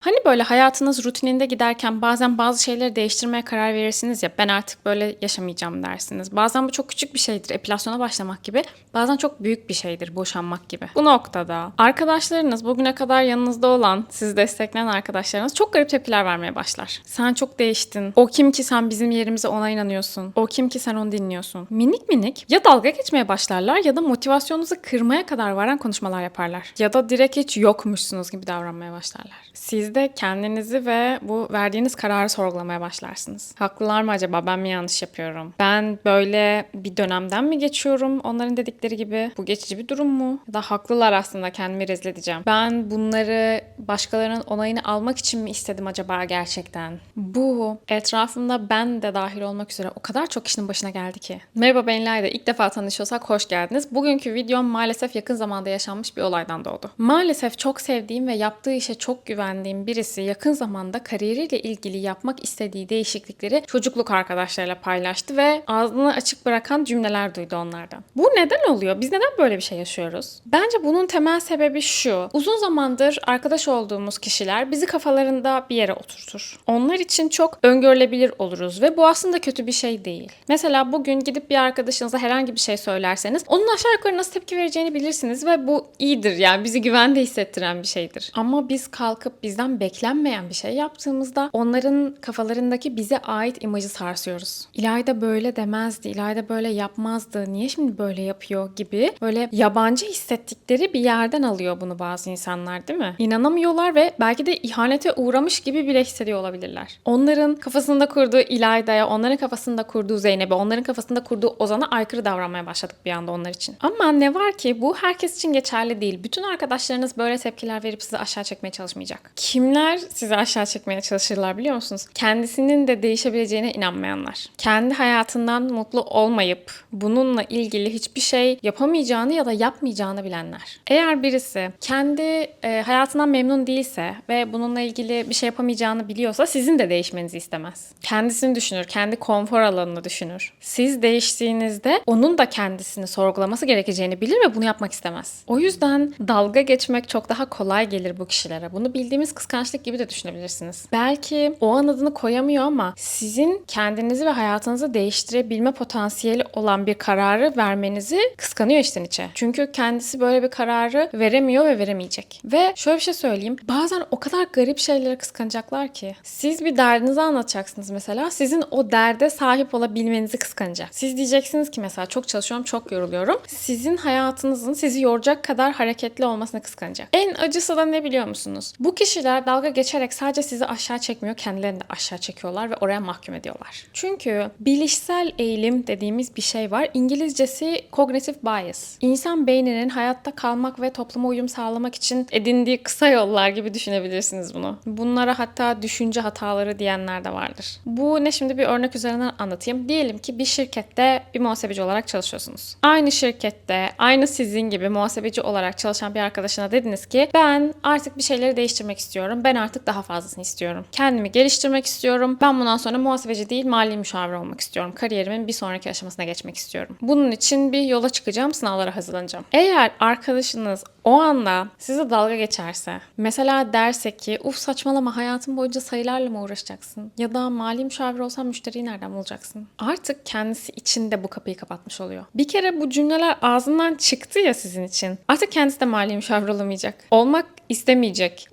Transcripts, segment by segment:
Hani böyle hayatınız rutininde giderken bazen bazı şeyleri değiştirmeye karar verirsiniz ya ben artık böyle yaşamayacağım dersiniz. Bazen bu çok küçük bir şeydir epilasyona başlamak gibi. Bazen çok büyük bir şeydir boşanmak gibi. Bu noktada arkadaşlarınız bugüne kadar yanınızda olan sizi destekleyen arkadaşlarınız çok garip tepkiler vermeye başlar. Sen çok değiştin. O kim ki sen bizim yerimize ona inanıyorsun. O kim ki sen onu dinliyorsun. Minik minik ya dalga geçmeye başlarlar ya da motivasyonunuzu kırmaya kadar varan konuşmalar yaparlar. Ya da direkt hiç yokmuşsunuz gibi davranmaya başlarlar. Siz de kendinizi ve bu verdiğiniz kararı sorgulamaya başlarsınız. Haklılar mı acaba? Ben mi yanlış yapıyorum? Ben böyle bir dönemden mi geçiyorum? Onların dedikleri gibi. Bu geçici bir durum mu? Ya da haklılar aslında kendimi rezil edeceğim. Ben bunları başkalarının onayını almak için mi istedim acaba gerçekten? Bu etrafımda ben de dahil olmak üzere o kadar çok kişinin başına geldi ki. Merhaba ben İlayda. İlk defa tanışıyorsak hoş geldiniz. Bugünkü videom maalesef yakın zamanda yaşanmış bir olaydan doğdu. Maalesef çok sevdiğim ve yaptığı işe çok güvendiğim birisi yakın zamanda kariyeriyle ilgili yapmak istediği değişiklikleri çocukluk arkadaşlarıyla paylaştı ve ağzını açık bırakan cümleler duydu onlardan. Bu neden oluyor? Biz neden böyle bir şey yaşıyoruz? Bence bunun temel sebebi şu. Uzun zamandır arkadaş olduğumuz kişiler bizi kafalarında bir yere oturtur. Onlar için çok öngörülebilir oluruz ve bu aslında kötü bir şey değil. Mesela bugün gidip bir arkadaşınıza herhangi bir şey söylerseniz onun aşağı yukarı nasıl tepki vereceğini bilirsiniz ve bu iyidir yani bizi güvende hissettiren bir şeydir. Ama biz kalkıp bizden beklenmeyen bir şey yaptığımızda onların kafalarındaki bize ait imajı sarsıyoruz. İlayda böyle demezdi, İlayda böyle yapmazdı, niye şimdi böyle yapıyor gibi böyle yabancı hissettikleri bir yerden alıyor bunu bazı insanlar değil mi? İnanamıyorlar ve belki de ihanete uğramış gibi bile hissediyor olabilirler. Onların kafasında kurduğu İlayda'ya, onların kafasında kurduğu Zeynep'e, onların kafasında kurduğu Ozan'a aykırı davranmaya başladık bir anda onlar için. Ama ne var ki bu herkes için geçerli değil. Bütün arkadaşlarınız böyle tepkiler verip sizi aşağı çekmeye çalışmayacak. Kimler sizi aşağı çekmeye çalışırlar biliyor musunuz? Kendisinin de değişebileceğine inanmayanlar. Kendi hayatından mutlu olmayıp bununla ilgili hiçbir şey yapamayacağını ya da yapmayacağını bilenler. Eğer birisi kendi e, hayatından memnun değilse ve bununla ilgili bir şey yapamayacağını biliyorsa sizin de değişmenizi istemez. Kendisini düşünür, kendi konfor alanını düşünür. Siz değiştiğinizde onun da kendisini sorgulaması gerekeceğini bilir ve bunu yapmak istemez. O yüzden dalga geçmek çok daha kolay gelir bu kişilere. Bunu bildiğimiz kıskançlık gibi de düşünebilirsiniz. Belki o an adını koyamıyor ama sizin kendinizi ve hayatınızı değiştirebilme potansiyeli olan bir kararı vermenizi kıskanıyor içten içe. Çünkü kendisi böyle bir kararı veremiyor ve veremeyecek. Ve şöyle bir şey söyleyeyim. Bazen o kadar garip şeylere kıskanacaklar ki. Siz bir derdinizi anlatacaksınız mesela. Sizin o derde sahip olabilmenizi kıskanacak. Siz diyeceksiniz ki mesela çok çalışıyorum, çok yoruluyorum. Sizin hayatınızın sizi yoracak kadar hareketli olmasına kıskanacak. En acısı da ne biliyor musunuz? Bu kişiler dalga geçerek sadece sizi aşağı çekmiyor, kendilerini de aşağı çekiyorlar ve oraya mahkum ediyorlar. Çünkü bilişsel eğilim dediğimiz bir şey var. İngilizcesi cognitive bias. İnsan beyninin hayatta kalmak ve topluma uyum sağlamak için edindiği kısa yollar gibi düşünebilirsiniz bunu. Bunlara hatta düşünce hataları diyenler de vardır. Bu ne şimdi bir örnek üzerinden anlatayım. Diyelim ki bir şirkette bir muhasebeci olarak çalışıyorsunuz. Aynı şirkette, aynı sizin gibi muhasebeci olarak çalışan bir arkadaşına dediniz ki ben artık bir şeyleri değiştirmek istiyorum. Ben artık daha fazlasını istiyorum. Kendimi geliştirmek istiyorum. Ben bundan sonra muhasebeci değil mali müşavir olmak istiyorum. Kariyerimin bir sonraki aşamasına geçmek istiyorum. Bunun için bir yola çıkacağım, sınavlara hazırlanacağım. Eğer arkadaşınız o anda size dalga geçerse, mesela derse ki uf saçmalama hayatın boyunca sayılarla mı uğraşacaksın? Ya da mali müşavir olsan müşteriyi nereden bulacaksın? Artık kendisi içinde bu kapıyı kapatmış oluyor. Bir kere bu cümleler ağzından çıktı ya sizin için. Artık kendisi de mali müşavir olamayacak. Olmak istemeyecek.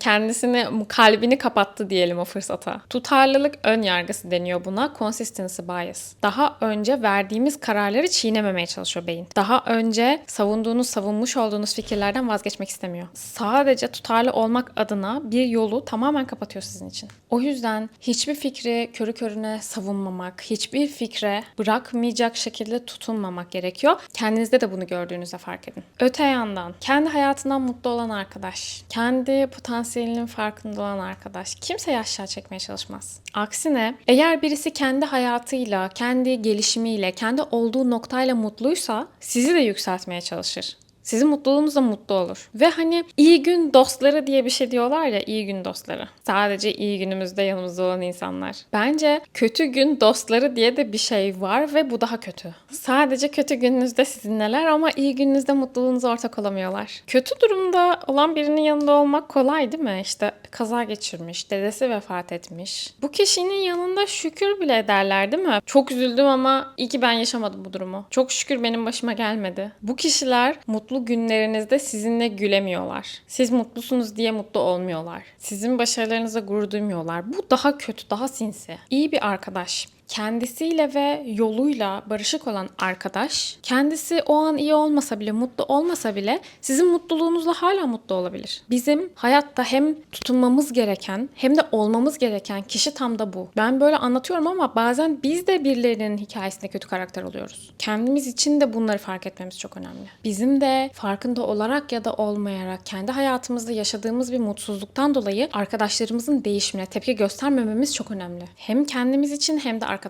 Kendisini, kalbini kapattı diyelim o fırsata. Tutarlılık ön yargısı deniyor buna. Consistency bias. Daha önce verdiğimiz kararları çiğnememeye çalışıyor beyin. Daha önce savunduğunuz, savunmuş olduğunuz fikirlerden vazgeçmek istemiyor. Sadece tutarlı olmak adına bir yolu tamamen kapatıyor sizin için. O yüzden hiçbir fikri körü körüne savunmamak, hiçbir fikre bırakmayacak şekilde tutunmamak gerekiyor. Kendinizde de bunu gördüğünüzde fark edin. Öte yandan kendi hayatından mutlu olan arkadaş, kendi potansiyelinin farkında olan arkadaş kimseyi aşağı çekmeye çalışmaz. Aksine eğer birisi kendi hayatıyla, kendi gelişimiyle, kendi olduğu noktayla mutluysa sizi de yükseltmeye çalışır. Sizin mutluluğunuzla mutlu olur. Ve hani iyi gün dostları diye bir şey diyorlar ya iyi gün dostları. Sadece iyi günümüzde yanımızda olan insanlar. Bence kötü gün dostları diye de bir şey var ve bu daha kötü. Sadece kötü gününüzde sizinleler ama iyi gününüzde mutluluğunuza ortak olamıyorlar. Kötü durumda olan birinin yanında olmak kolay değil mi? İşte kaza geçirmiş, dedesi vefat etmiş. Bu kişinin yanında şükür bile ederler değil mi? Çok üzüldüm ama iyi ki ben yaşamadım bu durumu. Çok şükür benim başıma gelmedi. Bu kişiler mutlu günlerinizde sizinle gülemiyorlar. Siz mutlusunuz diye mutlu olmuyorlar. Sizin başarılarınıza gurur duymuyorlar. Bu daha kötü, daha sinsi. İyi bir arkadaş kendisiyle ve yoluyla barışık olan arkadaş, kendisi o an iyi olmasa bile, mutlu olmasa bile sizin mutluluğunuzla hala mutlu olabilir. Bizim hayatta hem tutunmamız gereken hem de olmamız gereken kişi tam da bu. Ben böyle anlatıyorum ama bazen biz de birilerinin hikayesinde kötü karakter oluyoruz. Kendimiz için de bunları fark etmemiz çok önemli. Bizim de farkında olarak ya da olmayarak kendi hayatımızda yaşadığımız bir mutsuzluktan dolayı arkadaşlarımızın değişimine tepki göstermememiz çok önemli. Hem kendimiz için hem de arkadaşlarımız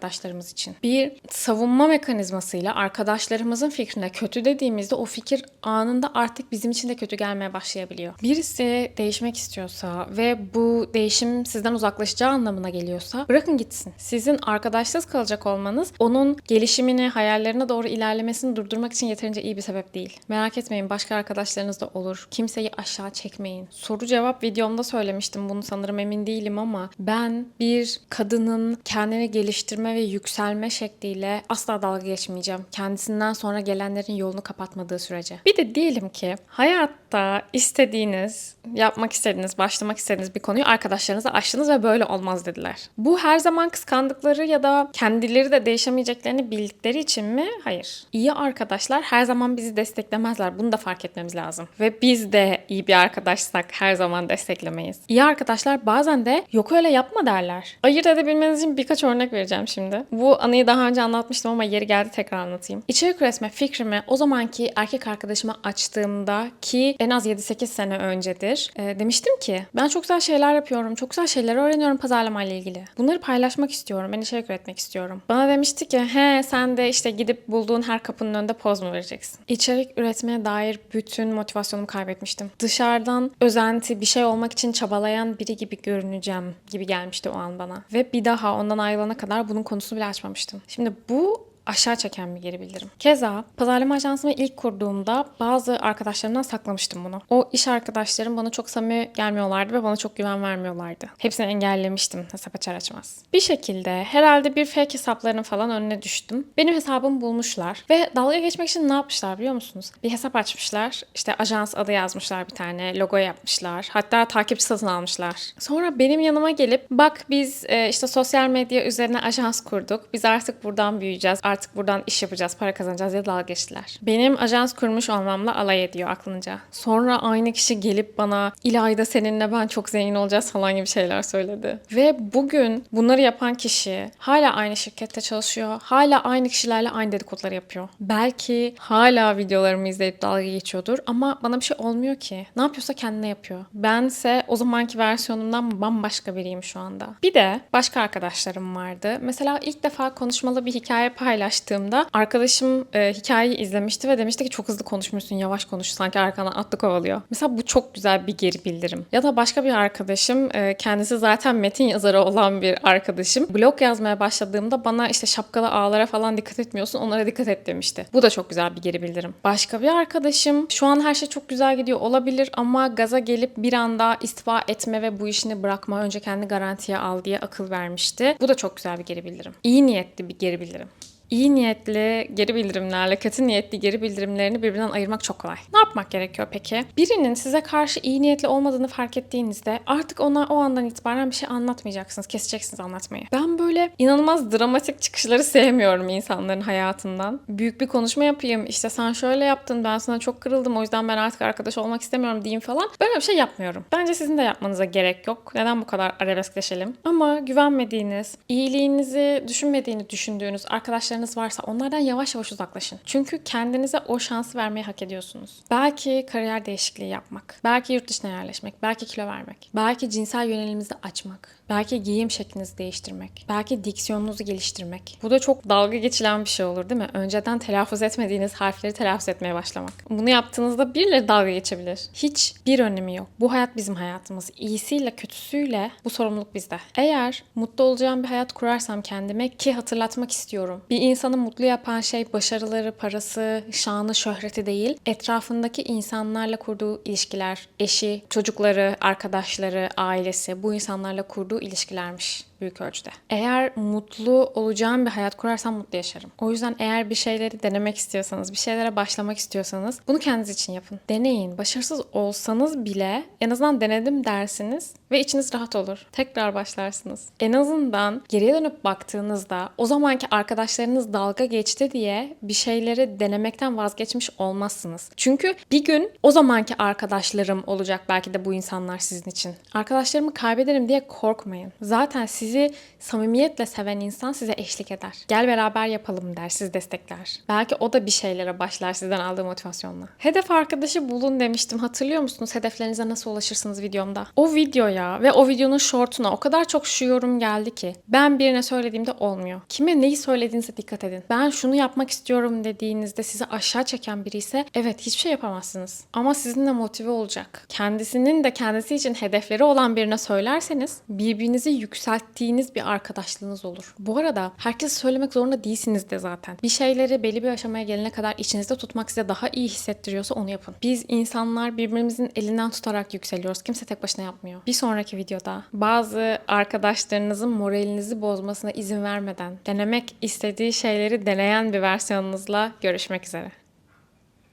için. Bir savunma mekanizmasıyla arkadaşlarımızın fikrine kötü dediğimizde o fikir anında artık bizim için de kötü gelmeye başlayabiliyor. Birisi değişmek istiyorsa ve bu değişim sizden uzaklaşacağı anlamına geliyorsa bırakın gitsin. Sizin arkadaşsız kalacak olmanız onun gelişimini, hayallerine doğru ilerlemesini durdurmak için yeterince iyi bir sebep değil. Merak etmeyin başka arkadaşlarınız da olur. Kimseyi aşağı çekmeyin. Soru cevap videomda söylemiştim bunu sanırım emin değilim ama ben bir kadının kendini geliştirme ve yükselme şekliyle asla dalga geçmeyeceğim. Kendisinden sonra gelenlerin yolunu kapatmadığı sürece. Bir de diyelim ki hayatta istediğiniz, yapmak istediğiniz, başlamak istediğiniz bir konuyu arkadaşlarınıza açtınız ve böyle olmaz dediler. Bu her zaman kıskandıkları ya da kendileri de değişemeyeceklerini bildikleri için mi? Hayır. İyi arkadaşlar her zaman bizi desteklemezler. Bunu da fark etmemiz lazım. Ve biz de iyi bir arkadaşsak her zaman desteklemeyiz. İyi arkadaşlar bazen de yok öyle yapma derler. Ayırt edebilmeniz için birkaç örnek vereceğim şimdi. Bu anıyı daha önce anlatmıştım ama yeri geldi tekrar anlatayım. İçerik üretme fikrimi o zamanki erkek arkadaşıma açtığımda ki en az 7-8 sene öncedir e, demiştim ki ben çok güzel şeyler yapıyorum. Çok güzel şeyler öğreniyorum pazarlama ile ilgili. Bunları paylaşmak istiyorum. Ben içerik üretmek istiyorum. Bana demişti ki he sen de işte gidip bulduğun her kapının önünde poz mu vereceksin? İçerik üretmeye dair bütün motivasyonumu kaybetmiştim. Dışarıdan özenti bir şey olmak için çabalayan biri gibi görüneceğim gibi gelmişti o an bana. Ve bir daha ondan ayrılana kadar bunun konusunu bile açmamıştım. Şimdi bu aşağı çeken bir geri bildirim. Keza pazarlama ajansımı ilk kurduğumda bazı arkadaşlarımdan saklamıştım bunu. O iş arkadaşlarım bana çok samimi gelmiyorlardı ve bana çok güven vermiyorlardı. Hepsini engellemiştim hesap açar açmaz. Bir şekilde herhalde bir fake hesaplarının falan önüne düştüm. Benim hesabımı bulmuşlar ve dalga geçmek için ne yapmışlar biliyor musunuz? Bir hesap açmışlar. İşte ajans adı yazmışlar bir tane. Logo yapmışlar. Hatta takipçi satın almışlar. Sonra benim yanıma gelip bak biz e, işte sosyal medya üzerine ajans kurduk. Biz artık buradan büyüyeceğiz artık buradan iş yapacağız, para kazanacağız diye dalga geçtiler. Benim ajans kurmuş olmamla alay ediyor aklınca. Sonra aynı kişi gelip bana İlayda seninle ben çok zengin olacağız falan gibi şeyler söyledi. Ve bugün bunları yapan kişi hala aynı şirkette çalışıyor. Hala aynı kişilerle aynı dedikoduları yapıyor. Belki hala videolarımı izleyip dalga geçiyordur ama bana bir şey olmuyor ki. Ne yapıyorsa kendine yapıyor. Bense o zamanki versiyonumdan bambaşka biriyim şu anda. Bir de başka arkadaşlarım vardı. Mesela ilk defa konuşmalı bir hikaye paylaştım paylaştığımda arkadaşım e, hikayeyi izlemişti ve demişti ki çok hızlı konuşmuşsun, yavaş konuş sanki arkadan atlı kovalıyor. Mesela bu çok güzel bir geri bildirim. Ya da başka bir arkadaşım e, kendisi zaten metin yazarı olan bir arkadaşım. Blog yazmaya başladığımda bana işte şapkalı ağlara falan dikkat etmiyorsun onlara dikkat et demişti. Bu da çok güzel bir geri bildirim. Başka bir arkadaşım şu an her şey çok güzel gidiyor olabilir ama gaza gelip bir anda istifa etme ve bu işini bırakma önce kendi garantiye al diye akıl vermişti. Bu da çok güzel bir geri bildirim. İyi niyetli bir geri bildirim iyi niyetli geri bildirimlerle kötü niyetli geri bildirimlerini birbirinden ayırmak çok kolay. Ne yapmak gerekiyor peki? Birinin size karşı iyi niyetli olmadığını fark ettiğinizde artık ona o andan itibaren bir şey anlatmayacaksınız. Keseceksiniz anlatmayı. Ben böyle inanılmaz dramatik çıkışları sevmiyorum insanların hayatından. Büyük bir konuşma yapayım. İşte sen şöyle yaptın ben sana çok kırıldım o yüzden ben artık arkadaş olmak istemiyorum diyeyim falan. Böyle bir şey yapmıyorum. Bence sizin de yapmanıza gerek yok. Neden bu kadar arabeskleşelim? Ama güvenmediğiniz, iyiliğinizi düşünmediğini düşündüğünüz arkadaşlarınız arkadaşlarınız varsa onlardan yavaş yavaş uzaklaşın. Çünkü kendinize o şansı vermeyi hak ediyorsunuz. Belki kariyer değişikliği yapmak, belki yurt dışına yerleşmek, belki kilo vermek, belki cinsel yönelimizi açmak, belki giyim şeklinizi değiştirmek, belki diksiyonunuzu geliştirmek. Bu da çok dalga geçilen bir şey olur değil mi? Önceden telaffuz etmediğiniz harfleri telaffuz etmeye başlamak. Bunu yaptığınızda birileri dalga geçebilir. Hiç bir önemi yok. Bu hayat bizim hayatımız. İyisiyle kötüsüyle bu sorumluluk bizde. Eğer mutlu olacağım bir hayat kurarsam kendime ki hatırlatmak istiyorum. Bir insanı mutlu yapan şey başarıları, parası, şanı, şöhreti değil. Etrafındaki insanlarla kurduğu ilişkiler, eşi, çocukları, arkadaşları, ailesi bu insanlarla kurduğu ilişkilermiş büyük ölçüde. Eğer mutlu olacağım bir hayat kurarsam mutlu yaşarım. O yüzden eğer bir şeyleri denemek istiyorsanız, bir şeylere başlamak istiyorsanız bunu kendiniz için yapın. Deneyin. Başarısız olsanız bile en azından denedim dersiniz ve içiniz rahat olur. Tekrar başlarsınız. En azından geriye dönüp baktığınızda o zamanki arkadaşlarınız dalga geçti diye bir şeyleri denemekten vazgeçmiş olmazsınız. Çünkü bir gün o zamanki arkadaşlarım olacak belki de bu insanlar sizin için. Arkadaşlarımı kaybederim diye korkmayın. Zaten sizi samimiyetle seven insan size eşlik eder. Gel beraber yapalım der, sizi destekler. Belki o da bir şeylere başlar sizden aldığı motivasyonla. Hedef arkadaşı bulun demiştim. Hatırlıyor musunuz hedeflerinize nasıl ulaşırsınız videomda? O videoya ve o videonun shortuna o kadar çok şu yorum geldi ki ben birine söylediğimde olmuyor. Kime neyi söylediğinize dikkat edin. Ben şunu yapmak istiyorum dediğinizde sizi aşağı çeken biri ise evet hiçbir şey yapamazsınız. Ama sizinle motive olacak. Kendisinin de kendisi için hedefleri olan birine söylerseniz birbirinizi yükselttiğiniz bir arkadaşlığınız olur. Bu arada herkese söylemek zorunda değilsiniz de zaten. Bir şeyleri belli bir aşamaya gelene kadar içinizde tutmak size daha iyi hissettiriyorsa onu yapın. Biz insanlar birbirimizin elinden tutarak yükseliyoruz. Kimse tek başına yapmıyor. Bir sonraki videoda bazı arkadaşlarınızın moralinizi bozmasına izin vermeden denemek istediği şeyleri deneyen bir versiyonunuzla görüşmek üzere.